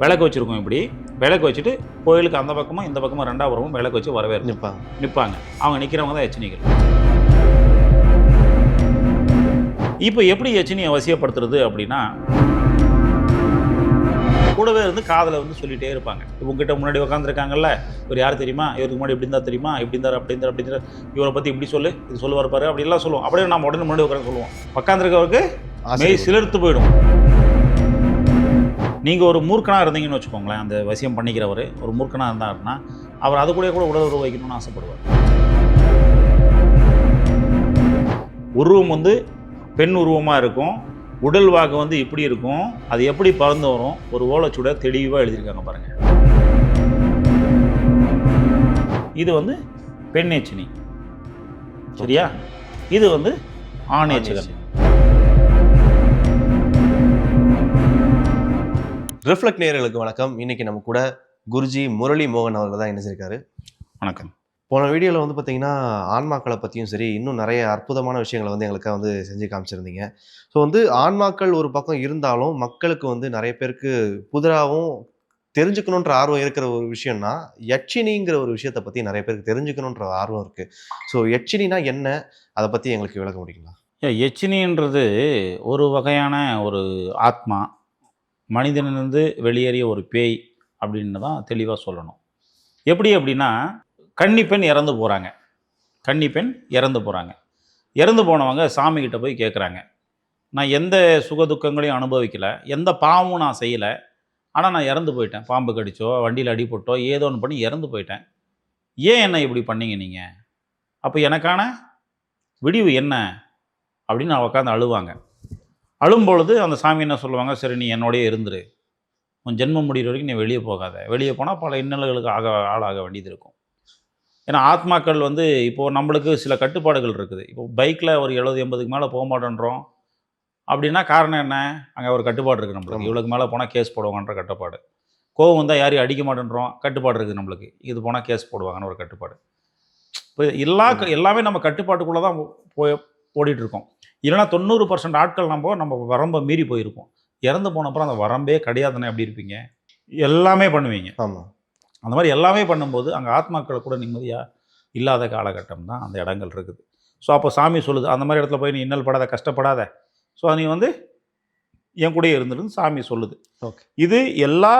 விளக்கு வச்சுருக்கோம் இப்படி. விளக்கு வச்சுட்டு கோயிலுக்கு அந்த பக்கமும் இந்த பக்கமும் ரெண்டாவது விளக்கு வச்சு வரவேற்பு. நிற்பாங்க நிற்பாங்க அவங்க நிற்கிறவங்க தான் எச்சினிகள். இப்போ எப்படி எச்சினியை வசியப்படுத்துறது அப்படின்னா கூடவே இருந்து காதில் வந்து சொல்லிட்டே இருப்பாங்க. உங்ககிட்ட முன்னாடி உட்காந்துருக்காங்கல்ல இவர் யார் தெரியுமா? இவருக்கு முன்னாடி இப்படி இருந்தா தெரியுமா? இப்படி இருந்தார் அப்படி இருந்தார் அப்படி இருந்தார். இவரை பற்றி இப்படி சொல்லு இது சொல்லுவார் பாரு அப்படிலாம் சொல்லுவோம். அப்படியே நம்ம உடனே முன்னாடி உட்காந்து சொல்லுவோம். உட்காந்துருக்கவருக்கு மெய் சிலிர்த்து போயிடும். நீங்கள் ஒரு மூர்க்கனாக இருந்தீங்கன்னு வச்சுக்கோங்களேன் அந்த வசியம் பண்ணிக்கிறவர் ஒரு மூர்க்கனாக இருந்தாருன்னா அவர் அது கூட கூட உடல் உறவு வைக்கணும்னு ஆசைப்படுவார். உருவம் வந்து பெண் உருவமாக இருக்கும் உடல் வாக்கு வந்து இப்படி இருக்கும் அது எப்படி பறந்து வரும் ஒரு ஓலைச்சுட தெளிவாக எழுதியிருக்காங்க பாருங்கள் இது வந்து பெண் எச்சினி. சரியா? இது வந்து ஆண் ரிஃப்ளெக்ட் நேயர்களுக்கு வணக்கம். இன்னைக்கு நம்ம கூட குருஜி முரளி மோகன் அவர்கள் தான் இணைஞ்சிருக்காரு. வணக்கம். போன வீடியோவில் வந்து பார்த்தீங்கன்னா ஆன்மாக்களை பற்றியும் சரி இன்னும் நிறைய அற்புதமான விஷயங்களை வந்து எங்களுக்காக வந்து செஞ்சு காமிச்சிருந்தீங்க. ஸோ வந்து ஆன்மாக்கள் ஒரு பக்கம் இருந்தாலும் மக்களுக்கு வந்து நிறைய பேருக்கு புதிராகவும் தெரிஞ்சுக்கணுன்ற ஆர்வம் இருக்கிற ஒரு விஷயம்னா யட்சினிங்கிற ஒரு விஷயத்தை பற்றி நிறைய பேருக்கு தெரிஞ்சுக்கணுன்ற ஆர்வம் இருக்குது ஸோ யட்சினினா என்ன? அதை பற்றி எங்களுக்கு விளக்க முடியுங்களா? ஏ, எச்சினின்றது ஒரு வகையான ஒரு ஆத்மா. மனிதனிலிருந்து வெளியேறிய ஒரு பேய் அப்படின்னு தான் தெளிவாக சொல்லணும். எப்படி அப்படின்னா கன்னிப்பெண் இறந்து போகிறாங்க கன்னிப்பெண் இறந்து போகிறாங்க இறந்து போனவங்க சாமிக்கிட்ட போய் கேட்குறாங்க நான் எந்த சுக துக்கங்களையும் அனுபவிக்கலை எந்த பாவமும் நான் செய்யலை ஆனால் நான் இறந்து போயிட்டேன். பாம்பு கடிச்சோ வண்டியில் அடிபட்டோ ஏதோ ஒன்று பண்ணி இறந்து போயிட்டேன். ஏன் என்ன இப்படி பண்ணீங்க நீங்கள் அப்போ எனக்கான விடிவு என்ன? அப்படின்னு நான் உட்காந்து அழுவாங்க. அழும்பொழுது அந்த சாமி என்ன சொல்லுவாங்க? சரி நீ என்னோடயே இருந்துரு. உன் ஜென்மம் முடிகிற வரைக்கும் நீ வெளியே போகாத. வெளியே போனால் பல இன்னல்களுக்கு ஆக ஆளாக வேண்டியது இருக்கும். ஏன்னா ஆத்மாக்கள் வந்து இப்போது நம்மளுக்கு சில கட்டுப்பாடுகள் இருக்குது. இப்போ பைக்கில் ஒரு எழுபது எண்பதுக்கு மேலே போக மாட்டேன்றோம். அப்படின்னா காரணம் என்ன? அங்கே ஒரு கட்டுப்பாடு இருக்குது நம்மளுக்கு. இவ்வளோக்கு மேலே போனால் கேஸ் போடுவாங்கன்ற கட்டுப்பாடு. கோவம் வந்தால் யாரையும் அடிக்க மாட்டேன்றோம். கட்டுப்பாடு இருக்குது நம்மளுக்கு. இது போனால் கேஸ் போடுவாங்கன்னு ஒரு கட்டுப்பாடு. இப்போ எல்லா எல்லாமே நம்ம கட்டுப்பாட்டுக்குள்ளே தான் போய் ஓடிட்டு இருக்கோம் இல்லைன்னா தொண்ணூறு பர்சன்ட் ஆட்கள் நம்ம நம்ம வரம்பை மீறி போயிருப்போம். இறந்து போன அப்புறம் அந்த வரம்பே கிடையாதுன்னு எப்படி இருப்பீங்க? எல்லாமே பண்ணுவீங்க. ஆமாம் அந்த மாதிரி எல்லாமே பண்ணும்போது அங்கே ஆத்மாக்கள் கூட நிம்மதியாக இல்லாத காலகட்டம் தான் அந்த இடங்கள் இருக்குது. ஸோ அப்போ சாமி சொல்லுது அந்த மாதிரி இடத்துல போய் நீ இன்னல் படாத கஷ்டப்படாத. ஸோ நீ வந்து என் கூடயே இருந்துருன்னு சாமி சொல்லுது. ஓகே. இது எல்லா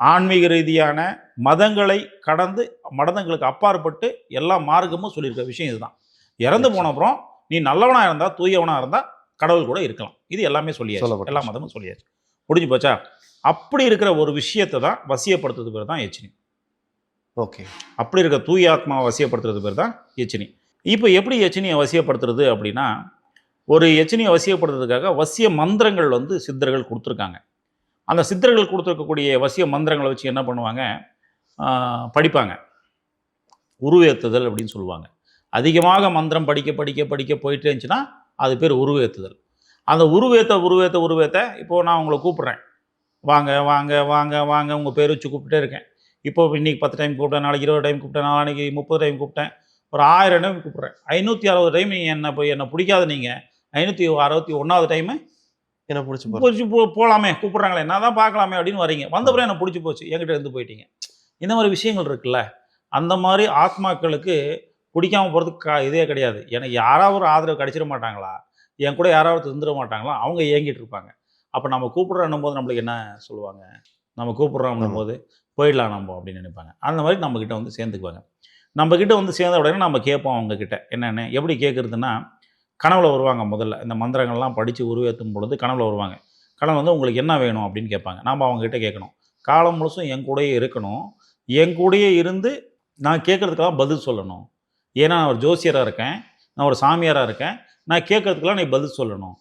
ஆன்மீக ரீதியான மதங்களை கடந்து மதங்களுக்கு அப்பாற்பட்டு எல்லா மார்க்கமும் சொல்லியிருக்க விஷயம் இதுதான். இறந்து போன அப்புறம் நீ நல்லவனா இருந்தா தூயவனா இருந்தா கடவுள் கூட இருக்கலாம். இது எல்லாமே சொல்லியாச்சு. எல்லா மதமும் சொல்லியாச்சு. முடிஞ்சு போச்சா? அப்படி இருக்கிற ஒரு விஷயத்தை தான் வசியப்படுத்துறது பேர் தான் எச்சினி. ஓகே. அப்படி இருக்க தூய ஆத்மாவை வசியப்படுத்துறது பேர் தான் எச்சினி. இப்போ எப்படி எச்சினியை வசியப்படுத்துறது அப்படின்னா ஒரு எச்சினியை வசியப்படுத்துறதுக்காக வசிய மந்திரங்கள் வந்து சித்தர்கள் கொடுத்துருக்காங்க. அந்த சித்தர்கள் கொடுத்துருக்கக்கூடிய வசிய மந்திரங்களை வச்சு என்ன பண்ணுவாங்க? படிப்பாங்க. உருவேத்துதல் அப்படின்னு சொல்லுவாங்க. அதிகமாக மந்திரம் படிக்க படிக்க படிக்க போயிட்டே இருந்துச்சுன்னா அது பேர் உருவேத்துதல். அந்த உருவேத்த உருவேத்த உருவேத்த இப்போது நான் உங்களை கூப்பிட்றேன். வாங்க வாங்க வாங்க வாங்க உங்கள் பேர் வச்சு கூப்பிட்டே இருக்கேன். இப்போ இன்னைக்கு பத்து டைம் கூப்பிட்டேன் நாளைக்கு இருபது டைம் கூப்பிட்டேன் நாளைக்கு முப்பது டைம் கூப்பிட்டேன். ஒரு ஆயிரம் டைம் கூப்பிட்றேன். ஐநூற்றி அறுபது டைம் நீங்கள் என்ன போய் என்னை பிடிக்காத நீங்கள் ஐநூற்றி அறுபத்தி ஒன்றாவது டைமு என்ன பிடிச்சி பிடிச்சி போ போகலாமே கூப்பிட்றாங்களே நான் தான் பார்க்கலாமே அப்படின்னு வரீங்க. வந்தப்புறம் எனக்கு பிடிச்சி போச்சு? என்கிட்ட இருந்து போயிட்டீங்க. இந்த மாதிரி விஷயங்கள் இருக்குல்ல? அந்த மாதிரி ஆத்மாக்களுக்கு பிடிக்காம போகிறதுக்கு கா இதே கிடையாது. எனக்கு யாராவது ஒரு ஆதரவு கிடைச்சிட மாட்டாங்களா? என் கூட யாராவது இருந்துட மாட்டாங்களா? அவங்க ஏங்கிட்டு இருப்பாங்க. அப்போ நம்ம கூப்பிட்றோம் போது நம்மளுக்கு என்ன சொல்லுவாங்க? நம்ம கூப்பிட்றோம் போது போயிடலாம் நம்ம அப்படின்னு நினைப்பாங்க. அந்த மாதிரி நம்மக்கிட்ட வந்து சேர்ந்துக்குவாங்க. நம்மக்கிட்ட வந்து சேர்ந்த உடனே நம்ம கேட்போம் அவங்க கிட்ட. என்னென்னு எப்படி கேட்குறதுன்னா கனவுல வருவாங்க முதல்ல. இந்த மந்திரங்கள்லாம் படித்து உருவேற்றும் பொழுது கனவுல வருவாங்க. கனவு வந்து உங்களுக்கு என்ன வேணும்? அப்படின்னு கேட்பாங்க. நாம் அவங்ககிட்ட கேட்கணும். காலம் முழுசும் என் கூடயே இருக்கணும். என் கூடயே இருந்து நான் கேட்குறதுக்கெல்லாம் பதில் சொல்லணும். ஏன்னா நான் ஒரு ஜோசியராக இருக்கேன் நான் ஒரு சாமியாராக இருக்கேன் நான் கேட்கறதுக்கெல்லாம் நீ பதில் சொல்லணும்.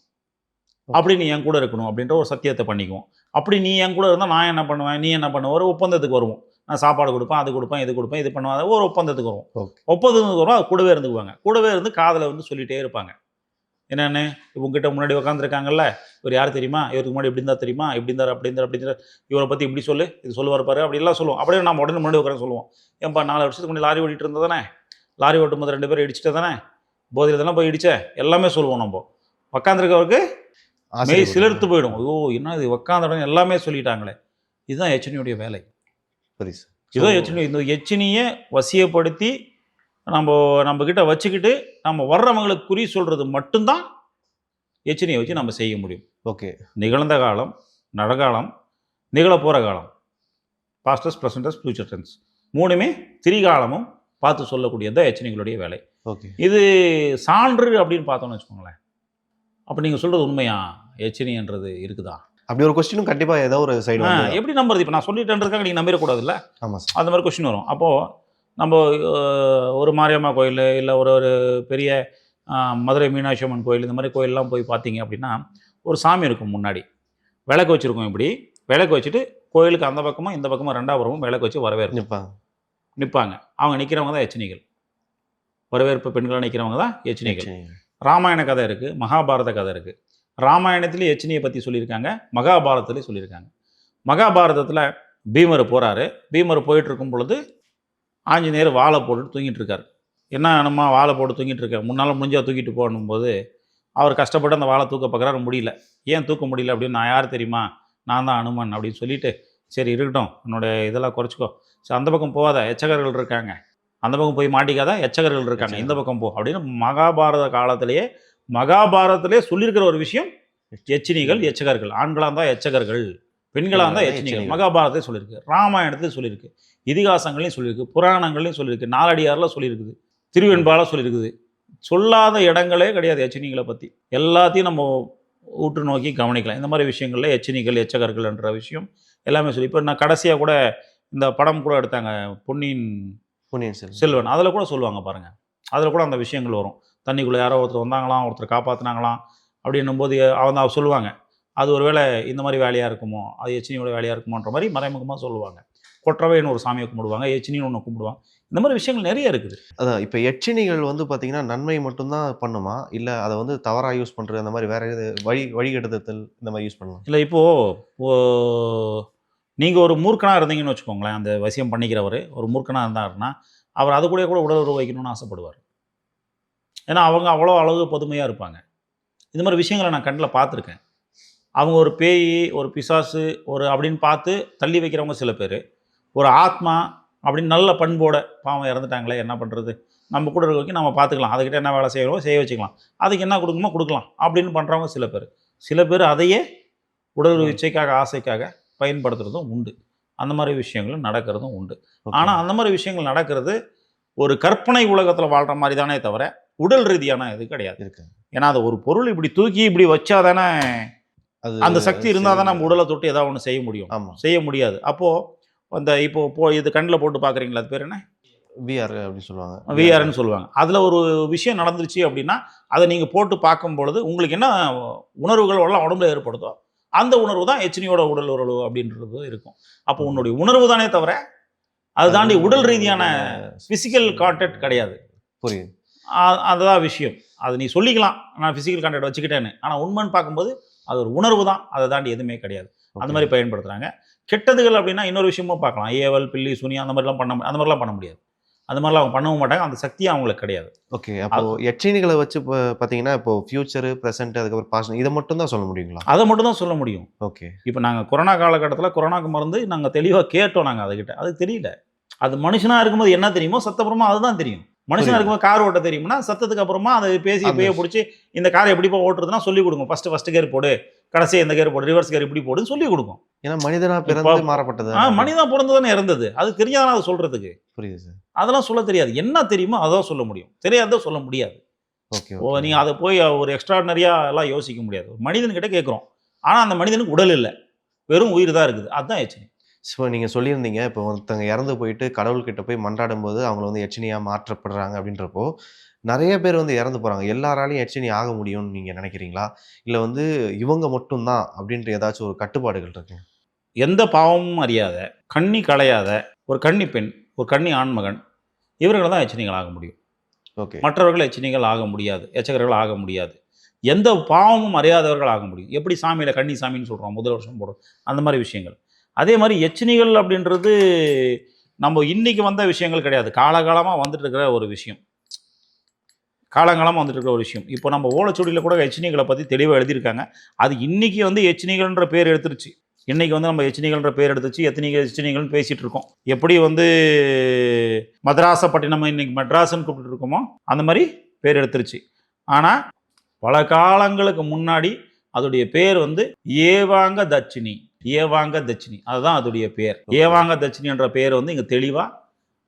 அப்படி நீ என் கூட இருக்கணும் அப்படின்ற ஒரு சத்தியத்தை பண்ணிக்குவோம். அப்படி நீ என் கூட இருந்தால் நான் என்ன பண்ணுவேன்? நீ என்ன பண்ணுவ? ஒரு ஒப்பந்தத்துக்கு வருவோம். நான் சாப்பாடு கொடுப்பேன் அது கொடுப்பேன் இது கொடுப்பேன் இது பண்ணுவேன். ஒரு ஒப்பந்தத்துக்கு வருவோம். ஒப்பந்தத்துக்கு வரும் அது கூடவே இருந்துக்குவாங்க. கூடவே இருந்து காதில் வந்து சொல்லிட்டே இருப்பாங்க. என்னென்னு? உங்ககிட்ட முன்னாடி உட்காந்துருக்காங்கல்ல இவர் யார் தெரியுமா? இவருக்கு முன்னாடி இப்படி இருந்தா தெரியுமா? இப்படி இருந்தார்? அப்படி இருந்தார்? அப்படி இருந்தார்? இவரை பற்றி இப்படி சொல்லு இது சொல்லுவார் பாரு அப்படி எல்லாம் சொல்லுவோம். அப்படியே நம்ம உடனே முன்னாடி உட்காந்து சொல்லுவோம். ஏன்பா நாலு வருஷத்துக்கு முன்னாடி லாரி ஓட்டிட்டு இருந்தது தானே? லாரி ஓட்டும் போது ரெண்டு பேரும் இடிச்சிட்டு தானே? போதையில் தானே போய் இடிச்ச? எல்லாமே சொல்லுவோம் நம்ம. உட்காந்துருக்கவருக்கு மெய் சிலிர்த்து போயிடும். ஐயோ என்ன இது? உட்காந்த உடனே எல்லாமே சொல்லிட்டாங்களே. இதுதான் எச்சனியுடைய வேலை. சார் இதோ So, எச்சினி இந்த எச்சினியை வசியப்படுத்தி நம்ம நம்ம கிட்ட வச்சுக்கிட்டு நம்ம வர்றவங்களுக்கு குறி சொல்றது மட்டும்தான் எச்சினியை வச்சு நம்ம செய்ய முடியும். ஓகே. நிகழ்ந்த காலம் நடகாலம் நிகழப்போகிற காலம். பாஸ்டர்ஸ் ப்ரெசண்டஸ் ஃபியூச்சர் டென்ஸ் மூணுமே திரிகாலமும் பார்த்து சொல்லக்கூடியது தான் எச்சனிகளுடைய வேலை. ஓகே. இது சான்று அப்படின்னு பார்த்தோம்னு வச்சுக்கோங்களேன். அப்போ நீங்கள் சொல்கிறது உண்மையா? எச்சனின்றது இருக்குதா? அப்படி ஒரு கொஸ்டினும் கண்டிப்பா ஏதோ ஒரு சைடு எப்படி நம்புறது? இப்போ நான் சொல்லிட்டேன்றதுக்காக நீங்கள் நம்பிடக்கூடாதுல்ல? ஆமா சார். அந்த மாதிரி கொஷின் வரும். அப்போது நம்ம ஒரு மாரியம்மா கோயில் இல்லை ஒரு ஒரு பெரிய மதுரை மீனாட்சி அம்மன் கோயில் இந்த மாதிரி கோயிலெலாம் போய் பார்த்தீங்க அப்படின்னா ஒரு சாமி இருக்கும் முன்னாடி. விளக்கு வச்சுருக்கோம் இப்படி. விளக்கு வச்சுட்டு கோயிலுக்கு அந்த பக்கமும் இந்த பக்கமும் ரெண்டாபுறமும் விளக்கு வச்சு வரவேற்பு. நிற்பாங்க அவங்க நிற்கிறவங்க தான் எச்சனிகள் வரவேற்பு பெண்களாக நிற்கிறவங்க தான் எச்சனிகள் சரி. ராமாயண கதை இருக்குது மகாபாரத கதை இருக்குது ராமாயணத்துலேயும் எச்சினியை பற்றி சொல்லியிருக்காங்க மகாபாரதத்துலேயும் சொல்லியிருக்காங்க. மகாபாரதத்தில் பீமர் போகிறாரு பீமர் போயிட்டு இருக்கும் பொழுது ஆஞ்சநேயர் வாழை போட்டுட்டு தூங்கிட்டு இருக்காரு. என்ன நம்ம வாழை போட்டு தூங்கிட்டு இருக்காரு முன்னால் முடிஞ்சா தூக்கிட்டு போகும்போது அவர் கஷ்டப்பட்டு அந்த வாழை தூக்க பார்க்குறாரு முடியல. ஏன் தூக்க முடியல? அப்படின்னு நான் யார் தெரியுமா? நான் தான் அனுமன். அப்படின்னு சொல்லிட்டு சரி இருக்கட்டும். என்னோட இதெல்லாம் குறைச்சிக்கோ. சரி அந்த பக்கம் போகாத. எச்சகர்கள் இருக்காங்க. அந்த பக்கம் போய் மாட்டிக்காத. எச்சகர்கள் இருக்காங்க. இந்த பக்கம் போ அப்படின்னு மகாபாரத காலத்திலேயே மகாபாரதத்திலே சொல்லியிருக்கிற ஒரு விஷயம் எச்சினிகள் எச்சகர்கள். ஆண்களாக இருந்தால் எச்சகர்கள். பெண்களாக இருந்தால் எச்சினிகள். எச்சினிகள். மகாபாரதத்தை சொல்லியிருக்கு. ராமாயணத்தில் சொல்லியிருக்கு. இதிகாசங்களையும் சொல்லியிருக்கு. புராணங்களையும் சொல்லியிருக்கு. நாலடியாரில் சொல்லியிருக்குது. திருவெண்பால சொல்லியிருக்குது. சொல்லாத இடங்களே கிடையாது எச்சினிகளை பற்றி எல்லாத்தையும் நம்ம ஊற்று நோக்கி கவனிக்கலாம். இந்த மாதிரி விஷயங்களில் எச்சினிகள் எச்சகர்கள்ன்ற விஷயம் எல்லாமே சொல்லி இப்போ நான் கடைசியாக கூட இந்த படம் கூட எடுத்தாங்க பொன்னியின் பொன்னியின் செல்வன். செல்வன். அதில் கூட சொல்லுவாங்க பாருங்க. அதில் கூட அந்த விஷயங்கள் வரும். தண்ணிக்குள்ளே யாரோ ஒருத்தர் வந்தாங்களாம் ஒருத்தர் காப்பாற்றினாங்களாம் அப்படின்னும் போது அவங்க சொல்லுவாங்க. அது ஒருவேளை இந்த மாதிரி வேலையாக இருக்குமோ அது எச்சினியோட வேலையாக இருக்குமோன்ற மாதிரி மறைமுகமாக சொல்லுவாங்க. கொற்றவைன்னு ஒரு சாமியை கும்பிடுவாங்க எச்சினின்னு ஒன்று கும்பிடுவாங்க. இந்த மாதிரி விஷயங்கள் நிறைய இருக்குது. அதான் இப்போ எச்சினிகள் வந்து பார்த்தீங்கன்னா நன்மை மட்டும்தான் பண்ணுமா? இல்லை அதை வந்து தவறாக யூஸ் பண்ணுறது அந்த மாதிரி வேற எது வழி வழிகெடுத்தல் இந்த மாதிரி யூஸ் பண்ணலாம்? இல்லை இப்போது நீங்கள் ஒரு மூர்க்கனாக இருந்தீங்கன்னு வச்சுக்கோங்களேன் அந்த வசியம் பண்ணிக்கிறவர் ஒரு மூர்க்கனாக இருந்தாருன்னா அவர் அது கூட கூட உடலுறவு வைக்கணும்னு ஆசைப்படுவார். ஏன்னா அவங்க அவ்வளோ அளவு பொதுமையாக இருப்பாங்க. இந்த மாதிரி விஷயங்களை நான் கண்ணில் பார்த்துருக்கேன். அவங்க ஒரு பேய் ஒரு பிசாசு ஒரு அப்படின்னு பார்த்து தள்ளி வைக்கிறவங்க சில பேர். ஒரு ஆத்மா அப்படின்னு நல்ல பண்போட பாவம் இறந்துட்டாங்களே என்ன பண்ணுறது நம்ம கூட இருக்க வரைக்கும் நம்ம பார்த்துக்கலாம். அதுக்கிட்ட என்ன வேலை செய்யறோமோ செய்ய வச்சுக்கலாம். அதுக்கு என்ன கொடுக்குமோ கொடுக்கலாம் அப்படின்னு பண்ணுறவங்க சில பேர். சில பேர் அதையே உடல் இச்சைக்காக ஆசைக்காக பயன்படுத்துறதும் உண்டு. அந்த மாதிரி விஷயங்களும் நடக்கிறதும் உண்டு. ஆனால் அந்த மாதிரி விஷயங்கள் நடக்கிறது ஒரு கற்பனை உலகத்தில் வாழ்கிற மாதிரி தானே தவிர உடல் ரீதியான இது கிடையாது. இருக்கு. ஏன்னா அது ஒரு பொருள் இப்படி தூக்கி இப்படி வச்சா தானே அது அந்த சக்தி இருந்தால் தான். நம்ம உடலை தொட்டு ஏதாவது ஒன்று செய்ய முடியும். செய்ய முடியாது. அப்போது அந்த இப்போ போ இது கண்ணில் போட்டு பார்க்குறீங்களா? அது பேர் என்ன? விஆர் அப்படின்னு சொல்லுவாங்க. விஆர்னு சொல்லுவாங்க. அதில் ஒரு விஷயம் நடந்துருச்சு அப்படின்னா அதை நீங்கள் போட்டு பார்க்கும் பொழுது உங்களுக்கு என்ன உணர்வுகள் எல்லாம் உடம்புல ஏற்படுதோ அந்த உணர்வு தான் எச்சினியோட உடல் உறவு அப்படின்றது இருக்கும். அப்போ உன்னுடைய உணர்வு தானே தவிர அது தாண்டி உடல் ரீதியான ஃபிசிக்கல் கான்டாக்ட் கிடையாது. புரியுது. அதுதான் விஷயம். அது நீ சொல்லிக்கலாம் நான் ஃபிசிக்கல் கான்டாக்ட் வச்சுக்கிட்டேன்னு. ஆனால் உண்மைன்னு பார்க்கும்போது அது ஒரு உணர்வு தான். அதை தாண்டி எதுவுமே கிடையாது. அந்த. மாதிரி பயன்படுத்துகிறாங்க கெட்டதுகள் அப்படின்னா இன்னொரு விஷயமும் பார்க்கலாம். ஏவல் பில்லி சுனி அந்த மாதிரிலாம் பண்ண அந்த மாதிரிலாம் பண்ண முடியாது. அந்த மாதிரிலாம் அவங்க பண்ணவும் மாட்டாங்க. அந்த சக்தி அவங்களுக்கு கிடையாது. ஓகே அப்போ எச்சினிகளை வச்சு இப்போ பார்த்தீங்கன்னா இப்போ ஃபியூச்சர் ப்ரெசென்ட் அதுக்கப்புறம் பாஸ்ட் இதை மட்டும் தான் சொல்ல முடியுங்களா? அதை மட்டும் தான் சொல்ல முடியும். ஓகே. இப்போ நாங்கள் கொரோனா காலகட்டத்தில் கொரோனாக்கு மருந்து நாங்கள் தெளிவாக கேட்டோம் நாங்கள் அதுக்கிட்ட அது தெரியல. அது மனுஷனாக இருக்கும்போது என்ன தெரியுமோ சத்தப்புறமா அதுதான் தெரியும். மனுஷனாக. இருக்கும்போது கார் ஓட்ட தெரியும்னா சத்தத்துக்கு அப்புறமா அதை பேசி பேய பிடிச்சி இந்த காரை எப்படிப்பா ஓட்டுறதுன்னா சொல்லி கொடுங்க. ஃபர்ஸ்ட் ஃபர்ஸ்ட் கேர் போடு. கடைசி இந்த கேர் போடு ரிவர்ஸ் கேர் இப்படி போடுன்னு சொல்லி கொடுக்கும். ஏன்னா மனிதனா பிறந்து மாறப்பட்டது. ஆ மனிதன் பிறந்து தானே இறந்தது அது தெரியாதான் அதை சொல்றதுக்கு. புரியுது சார் அதெல்லாம் சொல்ல தெரியாது. என்ன தெரியுமோ அதான் சொல்ல முடியும். தெரியாதோ சொல்ல முடியாது. ஓகே ஓ நீங்கள் அதை போய் ஒரு எக்ஸ்ட்ராடனரியாக எல்லாம் யோசிக்க முடியாது. ஒரு மனிதன்கிட்ட கேட்குறோம். ஆனால் அந்த மனிதனுக்கு உடல் இல்லை. வெறும் உயிர் தான் இருக்குது. அதுதான் எச்சனி ஸோ நீங்கள் சொல்லியிருந்தீங்க. இப்போ ஒருத்தங்க இறந்து போயிட்டு கடவுள்கிட்ட போய் மன்றாடும் போது அவங்க வந்து எச்சனியாக மாற்றப்படுறாங்க அப்படின்றப்போ நிறைய பேர் வந்து இறந்து போகிறாங்க எல்லாராலையும் எச்சனி ஆக முடியும்னு நீங்கள் நினைக்கிறீங்களா? இல்லை வந்து இவங்க மட்டும்தான் அப்படின்ற ஏதாச்சும் ஒரு கட்டுப்பாடுகள் இருக்கு எந்த பாவமும் அறியாத கண்ணி களையாத ஒரு கன்னி பெண் ஒரு கன்னி ஆண்மகன் இவர்கள் தான் எச்சனிகள் ஆக முடியும். ஓகே. மற்றவர்கள் எச்சனிகள் ஆக முடியாது எச்சகர்கள் ஆக முடியாது. எந்த பாவமும் அறியாதவர்கள் ஆக முடியும். எப்படி சாமியில் கன்னி சாமின்னு சொல்கிறோம் முதல் வருஷம் போடுறோம் அந்த மாதிரி விஷயங்கள். அதே மாதிரி எச்சனிகள் அப்படின்றது நம்ம இன்னைக்கு வந்த விஷயங்கள் கிடையாது. காலகாலமாக வந்துட்டு இருக்கிற ஒரு விஷயம். காலங்காலமாக வந்துட்டு இருக்கிற ஒரு விஷயம். இப்போ நம்ம ஓலைச்சுவடியில் கூட எச்சனிகளை பற்றி தெளிவாக எழுதியிருக்காங்க. அது இன்னைக்கு வந்து எச்சனிகள்ன்ற பேர் எடுத்துருச்சு. இன்றைக்கி வந்து நம்ம எச்சினிகள்ன்ற பேர் எடுத்துச்சு எத்தனை எச்சினிகள்னு பேசிகிட்டு இருக்கோம். எப்படி வந்து மதராசப்பட்டினம் இன்றைக்கி மெட்ராஸ்ன்னு கூப்பிட்டு இருக்கோமோ அந்த மாதிரி பேர் எடுத்துருச்சு. ஆனால் பல காலங்களுக்கு முன்னாடி அதோடைய பேர் வந்து ஏவாங்க தட்சிணி ஏவாங்க தட்சிணி. அதுதான் அதோடைய பேர். ஏவாங்க தட்சிணி என்ற பேர் வந்து இங்கே தெளிவாக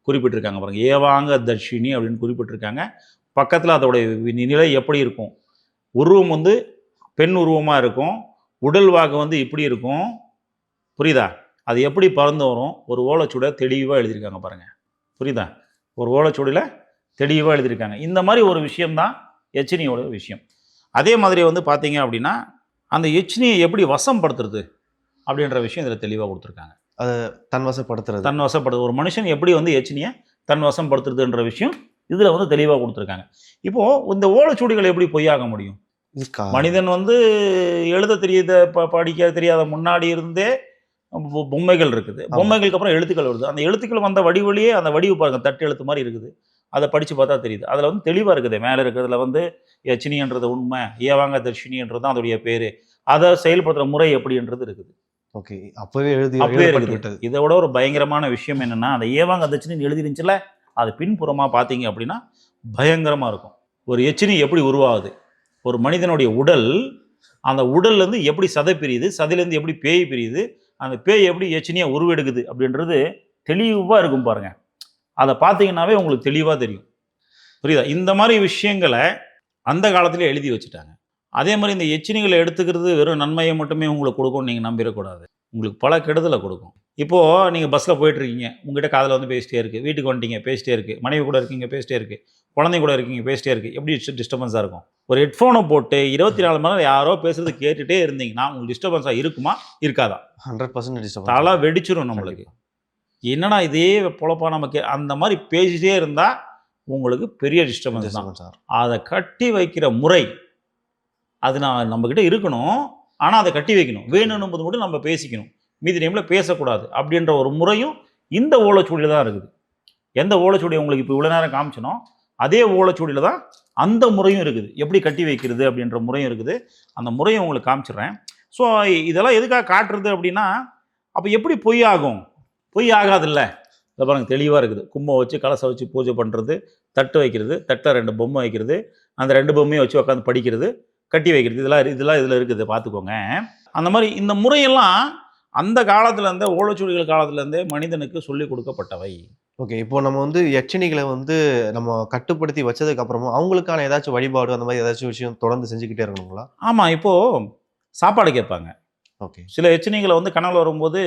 குறிப்பிட்டிருக்காங்க பாருங்கள் ஏவாங்க தட்சிணி அப்படின்னு குறிப்பிட்டிருக்காங்க. பக்கத்தில் அதோடைய நிலை எப்படி இருக்கும்? உருவம் வந்து பெண் உருவமாக இருக்கும். உடல் வாக்கு வந்து இப்படி இருக்கும். புரியுதா? அது எப்படி பறந்து வரும்? ஒரு ஓலைச்சுவட தெளிவாக எழுதியிருக்காங்க பாருங்க. புரியுதா? ஒரு ஓலைச்சுவடியில் தெளிவாக எழுதியிருக்காங்க. இந்த மாதிரி ஒரு விஷயம்தான் எச்சினியோட விஷயம். அதே மாதிரி வந்து பார்த்தீங்க அப்படின்னா அந்த எச்சினியை எப்படி வசப்படுத்துறது அப்படின்ற விஷயம் இதில் தெளிவாக கொடுத்துருக்காங்க. தன் வசப்படுத்துறது. தன் வசப்படுது ஒரு மனுஷன் எப்படி வந்து எச்சினியை தன் வசப்படுத்துறதுன்ற விஷயம் இதில் வந்து தெளிவாக கொடுத்துருக்காங்க. இப்போது இந்த ஓலைச்சுவடிகள் எப்படி பொய்யாக முடியும்? மனிதன் வந்து எழுத தெரியாத ப படிக்க தெரியாத முன்னாடி இருந்தே பொம்மைகள் இருக்குது. பொம்மைகளுக்கு அப்புறம் எழுத்துக்கள் வருது. அந்த எழுத்துக்கள் வந்த வடிவழியே அந்த வடிவு பாருங்க தட்டு எழுத்து மாதிரி இருக்குது. அதை படித்து பார்த்தா தெரியுது. அதில் வந்து தெளிவாக இருக்குது. மேலே இருக்கிறதுல வந்து யச்சினின்றது உண்மை ஏவாங்க தர்ஷினின்றது தான் அதோடைய பேர். அதை செயல்படுத்துகிற முறை எப்படின்றது இருக்குது. ஓகே. அப்பவே எழுதி அப்பவே இருக்குது. இதை விட ஒரு பயங்கரமான விஷயம் என்னன்னா அந்த ஏவாங்க தட்சிணின்னு எழுதிருந்துச்சுல அது பின்புறமாக பார்த்தீங்க அப்படின்னா பயங்கரமாக இருக்கும். ஒரு எச்சினி எப்படி உருவாகுது? ஒரு மனிதனுடைய உடல் அந்த உடல்லேருந்து எப்படி சதை பிரியுது? சதையிலேருந்து எப்படி பேய் பிரியுது? அந்த பேய் எப்படி எச்சினியாக உருவெடுக்குது அப்படின்றது தெளிவாக இருக்கும் பாருங்க. அதை பார்த்தீங்கன்னாவே உங்களுக்கு தெளிவாக தெரியும். புரியுதா? இந்த மாதிரி விஷயங்களை அந்த காலத்திலே எழுதி வச்சுட்டாங்க. அதே மாதிரி இந்த எச்சினிகளை எடுத்துக்கிறது வெறும் நன்மையை மட்டுமே உங்களுக்கு கொடுக்கும்னு நீங்கள் நம்பிடக்கூடாது உங்களுக்கு பல கெடுதலை கொடுக்கும். இப்போது நீங்கள் பஸ்ஸில் போயிட்டுருக்கீங்க. உங்ககிட்ட காதில் வந்து பேசிட்டே இருக்குது வீட்டுக்கு வந்துட்டீங்க பேசிட்டே இருக்குது மனைவி கூட இருக்கீங்க பேசிட்டே இருக்குது குழந்தை கூட இருக்கீங்க பேசிட்டே இருக்குது எப்படி டிஸ்டர்பன்ஸாக இருக்கும்? ஒரு ஹெட்ஃபோனை போட்டு இருபத்தி நாலு மணி நேரம் யாரோ பேசுறது கேட்டுகிட்டே இருந்தீங்கன்னா உங்களுக்கு டிஸ்டர்பன்ஸாக இருக்குமா? இருக்காதா? ஹண்ட்ரட் பர்சன்ட் தலை வெடிச்சிரும் நம்மளுக்கு. என்னடா இதே பொழப்பா நமக்கு அந்த மாதிரி பேசிட்டே இருந்தால் உங்களுக்கு பெரிய டிஸ்டர்பன்ஸ் தான். சார் அதை கட்டி வைக்கிற முறை அது நான் நம்மக்கிட்ட இருக்கணும். ஆனால் அதை கட்டி வைக்கணும். வேணும்னும் போது மட்டும் நம்ம பேசிக்கணும். மீதி டைமில் பேசக்கூடாது அப்படின்ற ஒரு முறையும் இந்த ஓலைச்சுவடியில் தான் இருக்குது. எந்த ஓலைச்சுவடி உங்களுக்கு இப்போ இவ்வளோ நேரம் காமிச்சனோ அதே ஓலைச்சுவடியில் தான் அந்த முறையும் இருக்குது. எப்படி கட்டி வைக்கிறது அப்படின்ற முறையும் இருக்குது. அந்த முறையும் உங்களுக்கு காமிச்சிடுறேன். ஸோ இதெல்லாம் எதுக்காக காட்டுறது அப்படின்னா அப்போ எப்படி பொய் ஆகும்? பொய் ஆகாதுல்ல. இதை பாருங்க தெளிவாக இருக்குது. கும்பம் வச்சு கலசை வச்சு பூஜை பண்ணுறது தட்டு வைக்கிறது தட்டில் ரெண்டு பொம்மை வைக்கிறது அந்த ரெண்டு பொம்மையும் வச்சு உட்காந்து படிக்கிறது கட்டி வைக்கிறது இதெல்லாம் இதெல்லாம் இதில் இருக்குது. பார்த்துக்கோங்க. அந்த மாதிரி இந்த முறையெல்லாம் அந்த காலத்துல இருந்தே ஓலைச்சுவடிகள் காலத்துலேருந்தே மனிதனுக்கு சொல்லி கொடுக்கப்பட்டவை. ஓகே இப்போ நம்ம வந்து யட்சணிகளை வந்து நம்ம கட்டுப்படுத்தி வச்சதுக்கு அப்புறமா அவங்களுக்கான ஏதாச்சும் வழிபாடு அந்த மாதிரி ஏதாச்சும் விஷயம் தொடர்ந்து செஞ்சுக்கிட்டே இருக்கணுங்களா? ஆமாம் இப்போது சாப்பாடு கேட்பாங்க. ஓகே. சில எச்சனிகளை வந்து கனவுல வரும்போது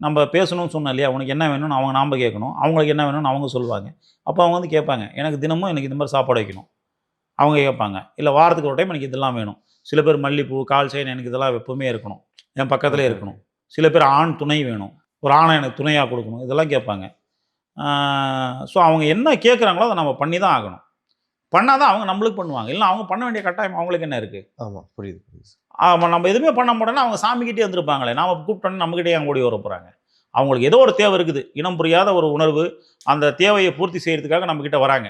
நம்ம பேசணும்னு சொன்னோம் இல்லையா உனக்கு என்ன வேணும்னு அவங்க நாம கேட்கணும் அவங்களுக்கு என்ன வேணும்னு அவங்க சொல்லுவாங்க அப்போ அவங்க வந்து கேட்பாங்க எனக்கு தினமும் எனக்கு இந்த மாதிரி சாப்பாடு வைக்கணும். அவங்க கேட்பாங்க இல்லை வாரத்துக்கு ஒரு டைம் எனக்கு இதெல்லாம் வேணும். சில பேர் மல்லிப்பூ கால் செயின் எனக்கு இதெல்லாம் எப்பவுமே இருக்கணும். என் பக்கத்துலேயே இருக்கணும். சில பேர் ஆண் துணை வேணும். ஒரு ஆணை எனக்கு துணையாக கொடுக்கணும். இதெல்லாம் கேட்பாங்க. ஸோ அவங்க என்ன கேட்குறாங்களோ அதை நம்ம பண்ணி தான் ஆகணும். பண்ணாதான் அவங்க நம்மளுக்கு பண்ணுவாங்க. இல்லை அவங்க பண்ண வேண்டிய கட்டாயம் அவங்களுக்கு என்ன இருக்குது ஆமா புரியுது புரியுது ஆமாம் நம்ம எதுவுமே பண்ண மாட்டோம்னா அவங்க சாமிக்கிட்டே வந்திருப்பாங்களே நாம கூப்பிட்டோன்னு நம்மகிட்டே அவங்க ஓடி வர போகிறாங்க அவங்களுக்கு ஏதோ ஒரு தேவை இருக்குது. இனம் புரியாத ஒரு உணர்வு அந்த தேவையை பூர்த்தி செய்யறதுக்காக நம்மக்கிட்ட வராங்க.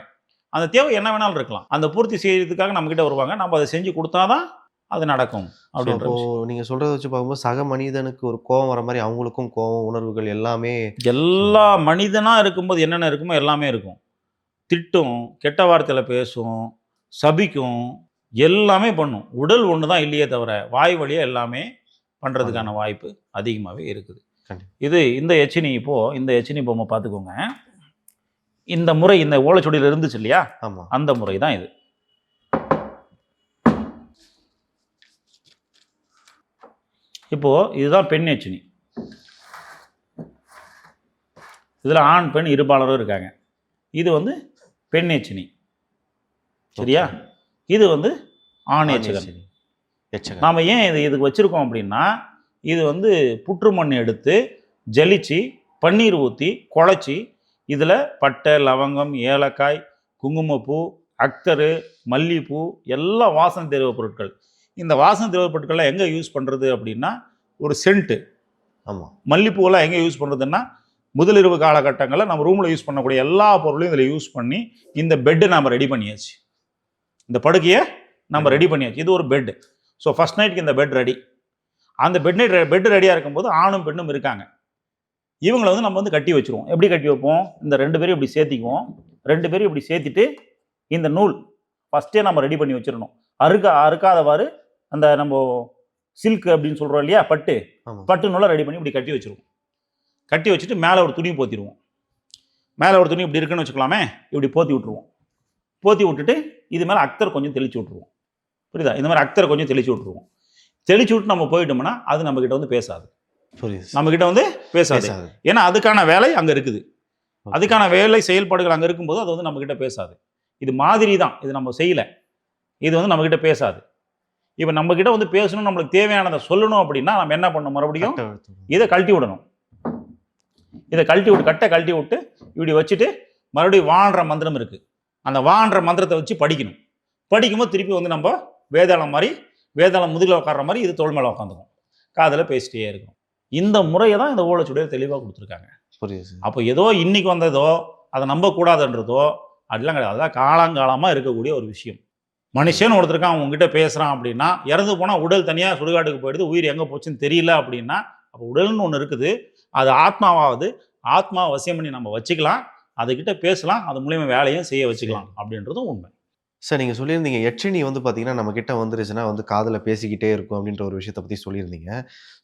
அந்த தேவை என்ன வேணாலும் இருக்கலாம். அந்த பூர்த்தி செய்யறதுக்காக நம்மக்கிட்ட வருவாங்க. நம்ம அதை செஞ்சு கொடுத்தாதான் அது நடக்கும் அப்படின்ற அப்போ விஷயம். நீங்க சொல்றத வச்சு பார்க்கும்போது சக மனிதனுக்கு ஒரு கோபம் வர மாதிரி அவங்களுக்கும் கோபம் உணர்வுகள் எல்லாமே எல்லா மனிதனாக இருக்கும்போது என்னென்ன இருக்குமோ எல்லாமே இருக்கும். திட்டும் கெட்ட வார்த்தையில் பேசும் சபிக்கும் எல்லாமே பண்ணும். உடல் ஒன்று தான் இல்லையே தவிர வாய் வழியாக எல்லாமே பண்ணுறதுக்கான வாய்ப்பு அதிகமாகவே இருக்குது. இது இந்த எச்சினி இப்போது இந்த எச்சினி பொம்மை பார்த்துக்கோங்க. இந்த முறை இந்த ஓலைச்சுடியில் இருந்துச்சு இல்லையா? ஆமா. அந்த முறை தான் இது. இப்போது இதுதான் பெண் எச்சினி இதில் ஆண் பெண் இருபாலரும் இருக்காங்க. இது வந்து பெண் எச்சினி சரியா? இது வந்து ஆண் எச்சகன். எச்சகன் நாம் ஏன் இது இதுக்கு வச்சுருக்கோம் அப்படின்னா இது வந்து புற்று மண் எடுத்து ஜலிச்சு பன்னீர் ஊற்றி குழச்சி இதில் பட்டை லவங்கம் ஏலக்காய் குங்குமப்பூ அக்தரு மல்லிப்பூ எல்லா வாசனை திரவ பொருட்கள். இந்த வாசனை திரவ பொருட்கள்லாம் எங்கே யூஸ் பண்ணுறது அப்படின்னா ஒரு சென்ட்டு ஆமா. மல்லிப்பூவெல்லாம் எங்கே யூஸ் பண்ணுறதுன்னா முதலிரவு காலகட்டங்களில் நம்ம ரூமில் யூஸ் பண்ணக்கூடிய எல்லா பொருளையும் இதில் யூஸ் பண்ணி இந்த பெட்டை நம்ம ரெடி பண்ணியாச்சு. இந்த படுக்கையை நம்ம ரெடி பண்ணியாச்சு. இது ஒரு பெட் ஸோ ஃபர்ஸ்ட் நைட்டுக்கு இந்த பெட் ரெடி அந்த பெட் பெட் ரெடியாக இருக்கும்போது ஆணும் பெண்ணும் இருக்காங்க. இவங்களை வந்து நம்ம வந்து கட்டி வச்சிருவோம். எப்படி கட்டி வைப்போம்? இந்த ரெண்டு பேரும் இப்படி சேர்த்திக்குவோம். ரெண்டு பேரும் இப்படி சேர்த்திட்டு இந்த நூல் ஃபஸ்ட்டே நம்ம ரெடி பண்ணி வச்சிடணும். அறுக்க அறுக்காதவாறு அந்த நம்ம சில்க் அப்படின்னு சொல்கிறோம் இல்லையா பட்டு. பட்டு நூலை ரெடி பண்ணி இப்படி கட்டி வச்சிருவோம். கட்டி வச்சுட்டு மேலே ஒரு துணி போத்திடுவோம். மேலே ஒரு துணி இப்படி இருக்குன்னு வச்சுக்கலாமே இப்படி போத்தி விட்ருவோம் போத்தி விட்டுட்டு இது மேலே அக்தர் கொஞ்சம் தெளிச்சு விட்ருவோம் புரியுதா? இந்த மாதிரி அக்தரை கொஞ்சம் தெளிச்சு விட்ருவோம் தெளிச்சு விட்டு நம்ம போயிட்டோம்னா அது நம்மக்கிட்ட வந்து பேசாது. புரியுது. நம்மக்கிட்ட வந்து பேசாது. ஏன்னா அதுக்கான வேலை அங்கே இருக்குது. அதுக்கான வேலை செயல்பாடுகள் அங்கே இருக்கும்போது அது வந்து நம்மக்கிட்ட பேசாது. இது மாதிரி தான். இது நம்ம செய்யலை. இது வந்து நம்மக்கிட்ட பேசாது. இப்போ நம்மக்கிட்ட வந்து பேசணும் நம்மளுக்கு தேவையானதை சொல்லணும் அப்படின்னா நம்ம என்ன பண்ணணும்? மறுபடியும். இதை கழட்டி விடணும். இதை கழட்டி விட்டு கட்டை கழட்டி விட்டு இப்படி வச்சுட்டு மறுபடியும் வான்ற மந்திரம் இருக்குது அந்த வான்ற மந்திரத்தை வச்சு படிக்கணும். படிக்கும்போது திருப்பி வந்து நம்ம வேதாளம் மாதிரி வேதாளம் முதுகில் உட்கார்ற மாதிரி இது தோல் மேலே உட்காந்துக்கும். காதில் பேசிட்டே இருக்கும். இந்த முறையை தான் இந்த ஓலைச்சுடியில் தெளிவாக கொடுத்துருக்காங்க. புரியுது. அப்போ ஏதோ இன்னைக்கு வந்ததோ அதை நம்பக்கூடாதுன்றதோ அதெல்லாம் கிடையாது. அதெல்லாம் காலங்காலமாக இருக்கக்கூடிய ஒரு விஷயம். மனுஷன் ஒருத்தருக்கான் அவன் உங்ககிட்ட பேசுகிறான் அப்படின்னா இறந்து போனால் உடல் தனியாக சுடுகாட்டுக்கு போயிடுது உயிர் எங்கே போச்சுன்னு தெரியல அப்படின்னா அப்போ உடல்னு ஒன்று இருக்குது. அது ஆத்மாவாவது ஆத்மா வசியம் பண்ணி நம்ம வச்சுக்கலாம் அதுக்கிட்ட பேசலாம் அது மூலியமாக வேலையும் செய்ய வச்சுக்கலாம் அப்படின்றதும் உண்மை. சார் நீங்கள் சொல்லியிருந்தீங்க எச்சினி வந்து பார்த்தீங்கன்னா நம்ம கிட்ட வந்துருச்சுன்னா வந்து காதில் பேசிக்கிட்டே இருக்கும் அப்படின்ற ஒரு விஷயத்தை பற்றி சொல்லியிருந்தீங்க.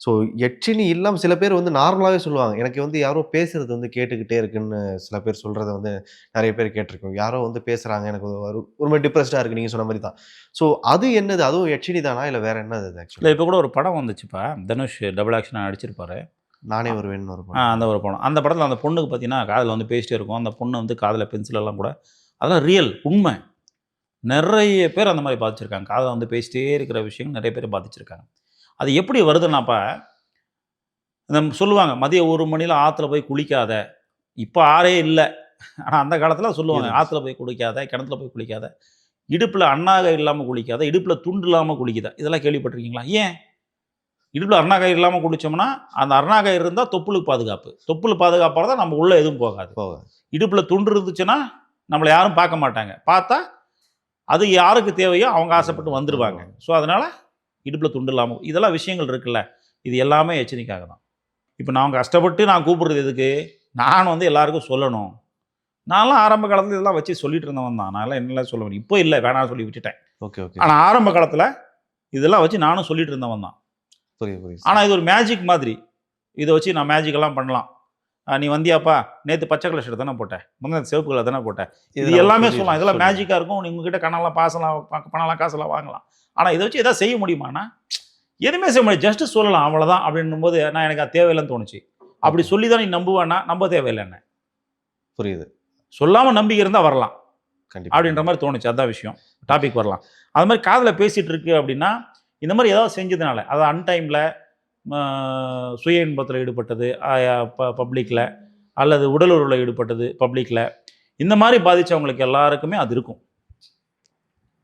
ஸோ எச்சினி இல்லாமல் சில பேர் வந்து நார்மலாகவே சொல்லுவாங்க. எனக்கு வந்து யாரோ பேசுறது வந்து கேட்டுக்கிட்டே இருக்குன்னு சில பேர் சொல்கிறத வந்து நிறைய பேர் கேட்டிருக்கோம். யாரோ வந்து பேசுகிறாங்க எனக்கு ஒரு ஒரு மாதிரி டிப்ரெஸ்டாக இருக்குது நீங்கள் சொன்ன மாதிரி தான். ஸோ அது என்னது? அதுவும் எச்சினி தானா? இல்லை வேற என்னது அது ஆக்சுவலி இப்போ கூட ஒரு படம் வந்துச்சுப்பா தனுஷ் டபுள் ஆக்ஷன் நடிச்சிருப்பாரு. நானே ஒரு வேணும் ஒரு படம். அந்த ஒரு படம். அந்த படத்தில் அந்த பொண்ணுக்கு பார்த்தீங்கன்னா காதில் வந்து பேசிட்டே இருக்கும். அந்த பொண்ணு வந்து காதில் பென்சில் எல்லாம் கூட அதெல்லாம் ரியல் உண்மை. நிறைய பேர் அந்த மாதிரி பாதிச்சிருக்காங்க. காதில் வந்து பேசிட்டே இருக்கிற விஷயம் நிறைய பேர் பாதிச்சிருக்காங்க. அது எப்படி வருதுன்னாப்பா இந்த சொல்லுவாங்க மதிய ஒரு மணியில் ஆற்றுல போய் குளிக்காத. இப்போ ஆறே இல்லை. ஆனால் அந்த காலத்தில் சொல்லுவாங்க. ஆற்றுல போய் குளிக்காத கிணத்துல போய் குளிக்காத. இடுப்பில் அண்ணாகை இல்லாமல் குளிக்காத இடுப்பில் துண்டு இல்லாமல் குளிக்காத. இதெல்லாம் கேள்விப்பட்டிருக்கீங்களா? ஏன்? இடுப்பில் அருணாகயிறு இல்லாமல் குளிச்சோம்னா அந்த அருணாகயிறு இருந்தால் தொப்புளுக்கு பாதுகாப்பு. தொப்புள் பாதுகாப்பாக தான் நம்ம உள்ளே எதுவும் போகாது. போகாது. இடுப்பில் துண்டு இருந்துச்சுன்னா நம்மளை யாரும் பார்க்க மாட்டாங்க. பார்த்தா அது யாருக்கு தேவையோ அவங்க ஆசைப்பட்டு வந்துடுவாங்க ஸோ அதனால் இடுப்பில் துண்டு இல்லாமல் இதெல்லாம் விஷயங்கள் இருக்குல்ல. இது எல்லாமே எச்சரிக்கையாக தான். இப்போ நான் கஷ்டப்பட்டு நான் கூப்பிடுறது எதுக்கு? நான் வந்து எல்லாருக்கும் சொல்லணும். நான்லாம் ஆரம்ப காலத்தில் இதெல்லாம் வச்சு சொல்லிட்டு இருந்தவன் தான். நான்லாம் என்னெல்லாம் சொல்ல முடியும்? இப்போ இல்லை வேணாம் சொல்லி விட்டுட்டேன். Okay okay. ஆனால் ஆரம்ப காலத்தில் இதெல்லாம் வச்சு நானும் சொல்லிட்டு இருந்தவன் தான். புரியுது புரியுது. ஆனால் இது ஒரு மேஜிக் மாதிரி. இதை வச்சு நான் மேஜிக் எல்லாம் பண்ணலாம். நீ வந்தியாப்பா. நேற்று பச்சை கலர் ஷர்ட் தானே போட்டேன். முந்தின சிவப்பு கலர் தானே போட்டேன். இது எல்லாமே சொல்லலாம். இதெல்லாம். மேஜிக்காக இருக்கும். நீ உங்ககிட்ட கணலாம் பாசலாம் பணம்லாம் காசெல்லாம் வாங்கலாம். ஆனால் இதை வச்சு எதாவது செய்ய முடியுமாண்ணா எதுவுமே செய்ய முடியாது. ஜஸ்ட் சொல்லலாம் அவ்வளோதான் அப்படின்னும் போது நான் எனக்கு அது தேவையில்லைன்னு தோணுச்சு. அப்படி சொல்லி தான் நீ நம்புவேன்னா நம்ப தேவையில்லை என்ன? புரியுது. சொல்லாமல் நம்பிக்கை இருந்தால் வரலாம். கண்டிப்பா. அப்படின்ற மாதிரி தோணுச்சு. அதான் விஷயம். டாபிக் வரலாம். அது மாதிரி காதில் பேசிகிட்டு இருக்கு அப்படின்னா இந்த மாதிரி ஏதாவது செஞ்சதுனால அது அன்டைமில் சுய இன்பத்தில் ஈடுபட்டது பப்ளிக்கில் அல்லது உடலுறவில் ஈடுபட்டது பப்ளிக்கில் இந்த மாதிரி பாதித்தவங்களுக்கு எல்லாருக்குமே அது இருக்கும்.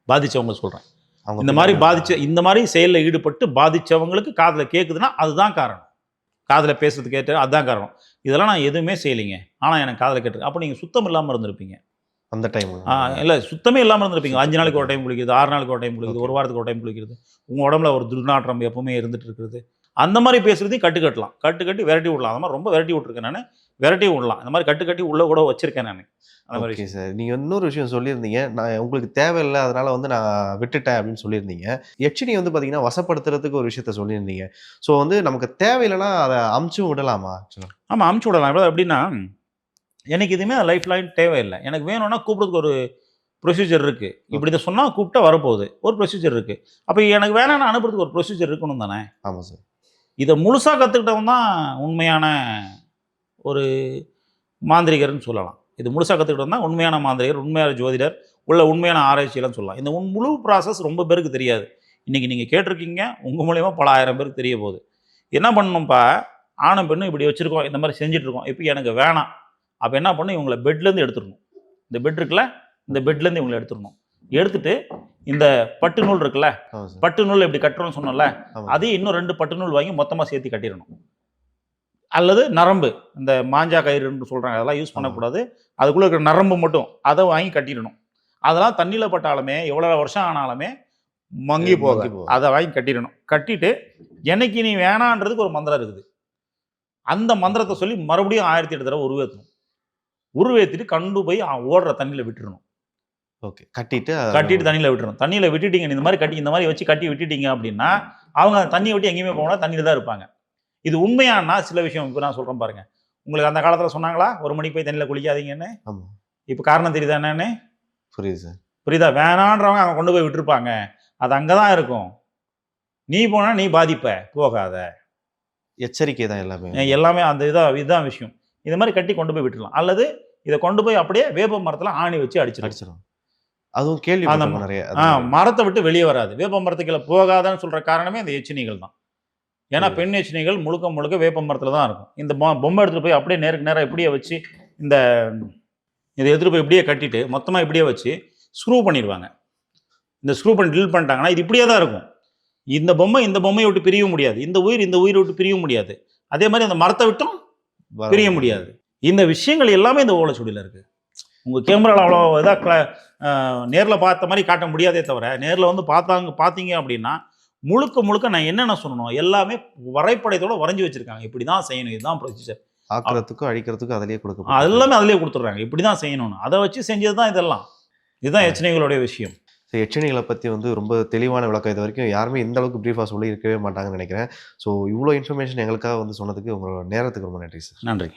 பாதித்தவங்க சொல்கிறேன் அவங்க இந்த மாதிரி பாதிச்ச இந்த மாதிரி செயலில் ஈடுபட்டு பாதித்தவங்களுக்கு காதில் கேட்குதுன்னா அதுதான் காரணம். காதில் பேசுறது கேட்டு அதுதான் காரணம். இதெல்லாம் நான் எதுவுமே செய்யலைங்க. ஆனால் எனக்கு காதில் கேட்டு அப்போ நீங்கள் சுத்தம் இல்லாமல் இருந்திருப்பீங்க. அந்த டைம் ஆ இல்லை சுத்தமே இல்லாமல் இருந்திருப்பீங்க. அஞ்சு நாளைக்கு ஒரு டைம் குளிக்கிறது ஆறு நாளைக்கு ஒரு டைம் குளிக்கிறது ஒரு வாரத்துக்கு ஒரு டைம் குளிக்கிறது. உங்கள் உடம்புல ஒரு துர்நாற்றம் எப்பவுமே இருந்துட்டு இருக்கிறது. அந்த மாதிரி பேசுறதையும் கட்டு கட்டலாம். கட்டு கட்டி விரட்டி விடலாம். அந்த மாதிரி ரொம்ப விரட்டி விட்ருக்கேன் நான். விரட்டி விடலாம். இந்த மாதிரி கட்டு கட்டி உள்ள கூட வச்சிருக்கேன் நான். அந்த மாதிரி சார். நீங்க இன்னொரு விஷயம் சொல்லியிருந்தீங்க. நான் உங்களுக்கு தேவையில்லை. அதனால வந்து நான் விட்டுட்டேன் அப்படின்னு சொல்லியிருந்தீங்க. எச்சினி வந்து பாத்தீங்கன்னா வசப்படுத்துறதுக்கு ஒரு விஷயத்த சொல்லியிருந்தீங்க. ஸோ வந்து நமக்கு தேவையில்லைன்னா அதை அமுச்சும் விடலாமா? ஆமாம் அமுச்சு விடலாம். எவ்வளோ எப்படின்னா எனக்கு இதுவுமே லைஃப் லைன் தேவையில்லை. எனக்கு வேணும்னா கூப்பிட்றதுக்கு ஒரு ப்ரொசீஜர் இருக்குது இப்படி இதை சொன்னால் கூப்பிட்டா வரப்போகுது. ஒரு ப்ரொசீஜர் இருக்குது அப்போ எனக்கு வேணாம்னு அனுப்புறதுக்கு ஒரு ப்ரொசீஜர் இருக்கணும் தானே? ஆமா சார். இதை முழுசாக கற்றுக்கிட்டவன் தான் உண்மையான ஒரு மாந்திரிகர்னு சொல்லலாம். இது முழுசாக கற்றுக்கிட்டோம்னா தான் உண்மையான மாந்திரிகர் உண்மையான ஜோதிடர் உள்ள உண்மையான ஆராய்ச்சியெல்லாம் சொல்லலாம். இந்த உன் முழு ப்ராசஸ் ரொம்ப பேருக்கு தெரியாது. இன்றைக்கி நீங்கள் கேட்டிருக்கீங்க உங்கள் மூலயமா பல ஆயிரம் பேருக்கு தெரிய போகுது. என்ன பண்ணணும்ப்பா? ஆணும் பெண்ணும் இப்படி வச்சுருக்கோம் இந்த மாதிரி செஞ்சிட்ருக்கோம் இப்போ எனக்கு வேணாம். அப்போ என்ன பண்ணணும்? இவங்களை பெட்லேருந்து எடுத்துடணும். இந்த பெட் இருக்குல்ல இந்த பெட்லேருந்து இவங்களை எடுத்துடணும். எடுத்துட்டு இந்த பட்டு நூல் இருக்குல்ல பட்டு நூல் இப்படி கட்டுறோம்னு சொன்னோம்ல. அதையும் இன்னும் ரெண்டு பட்டு நூல் வாங்கி மொத்தமாக சேர்த்து கட்டிடணும். அல்லது நரம்பு இந்த மாஞ்சா கயிறுன்னு சொல்கிறாங்க அதெல்லாம் யூஸ் பண்ணக்கூடாது. அதுக்குள்ளே இருக்கிற நரம்பு மட்டும் அதை வாங்கி கட்டிடணும். அதெல்லாம் தண்ணியில் பட்டாலுமே எவ்வளோ வருஷம் ஆனாலுமே மங்கி மங்கி போக போகாது. அதை வாங்கி கட்டிடணும். கட்டிட்டு என்னைக்கு நீ வேணான்றதுக்கு ஒரு மந்திரம் இருக்குது. அந்த மந்திரத்தை சொல்லி மறுபடியும் ஆயிரத்தி எட்டு தடவை உருவேற்றணும். உருவேற்றிட்டு கண்டு போய் ஓடுற தண்ணியில் விட்டுறணும். ஓகே. கட்டிட்டு கட்டிட்டு தண்ணியில் விட்டுறணும். தண்ணியில் விட்டுட்டீங்க இந்த மாதிரி கட்டி இந்த மாதிரி வச்சு கட்டி விட்டுட்டீங்க அப்படின்னா அவங்க தண்ணியை விட்டு எங்கேயுமே போகணும் தண்ணியில் தான் இருப்பாங்க. இது உண்மையானா சில விஷயம் இப்போ நான் சொல்கிறேன் பாருங்க. உங்களுக்கு அந்த காலத்தில் சொன்னாங்களா? ஒரு மணிக்கு போய் தண்ணியில் குளிக்காதீங்கன்னு? இப்போ காரணம் தெரியுதா என்னன்னு? புரியுது சார். புரியுதா? வேணான்றவங்க அங்கே கொண்டு போய் விட்டுருப்பாங்க. அது அங்கே தான் இருக்கும். நீ போனால் நீ பாதிப்ப போகாத. எச்சரிக்கை தான் எல்லாமே. எல்லாமே அந்த இதான் இதுதான் விஷயம். இது மாதிரி கட்டி கொண்டு போய் விட்டுடலாம். அல்லது இதை கொண்டு போய் அப்படியே வேப்ப மரத்தில் ஆணி வச்சு அடிச்சிடும் அடிச்சிடும் அதுவும் கேள்வி நிறைய மரத்தை விட்டு வெளியே வராது. வேப்ப மரத்துக்குள்ள போகாதான்னு சொல்ற காரணமே இந்த எச்சினிகள் தான். ஏன்னா. பெண் எச்சினிகள் முழுக்க முழுக்க வேப்ப மரத்துல தான் இருக்கும். இந்த பொம்மை எடுத்துட்டு போய் அப்படியே நேருக்கு நேரா இப்படியே வச்சு இந்த இதை எடுத்துட்டு போய் இப்படியே கட்டிட்டு மொத்தமா இப்படியே வச்சு ஸ்க்ரூ பண்ணிடுவாங்க. இந்த ஸ்க்ரூ பண்ணி ட்ரில் பண்ணிட்டாங்கன்னா இது இப்படியே தான் இருக்கும். இந்த பொம்மை இந்த பொம்மையை விட்டு பிரிய முடியாது. இந்த உயிர் இந்த உயிரை விட்டு பிரிய முடியாது. அதே மாதிரி அந்த மரத்தை விட்டும் பிரிய முடியாது. இந்த விஷயங்கள் எல்லாமே இந்த ஓலைச்சுடியில் இருக்கு. உங்க கேமராவில் அவ்வளோ இதாக நேரில் பார்த்த மாதிரி காட்ட முடியாதே தவிர நேரில் வந்து பார்த்தாங்க பார்த்தீங்க அப்படின்னா முழுக்க முழுக்க நான் என்னென்ன சொல்லணும் எல்லாமே வரைபடத்தோட வரைஞ்சி வச்சிருக்காங்க. இப்படி தான் செய்யணும் இதுதான் ப்ரொசீஜர் ஆக்குறதுக்கும் அழிக்கிறதுக்கும் அதிலேயே கொடுக்க அது எல்லாமே அதிலே கொடுத்துட்றாங்க. இப்படி தான் செய்யணும்னு. அதை வச்சு செஞ்சது தான் இதெல்லாம். இதுதான் எச்சனைகளுடைய விஷயம். சரி எச்சனிகளை பற்றி வந்து ரொம்ப தெளிவான விளக்கம் இது வரைக்கும் யாருமே இந்த அளவுக்கு ப்ரீஃபாக சொல்லி இருக்கவே மாட்டாங்கன்னு நினைக்கிறேன். ஸோ இவ்வளோ இன்ஃபர்மேஷன் எங்களுக்காக வந்து சொன்னதுக்கு உங்களோட நேரத்துக்கு ரொம்ப நன்றி சார் நன்றி.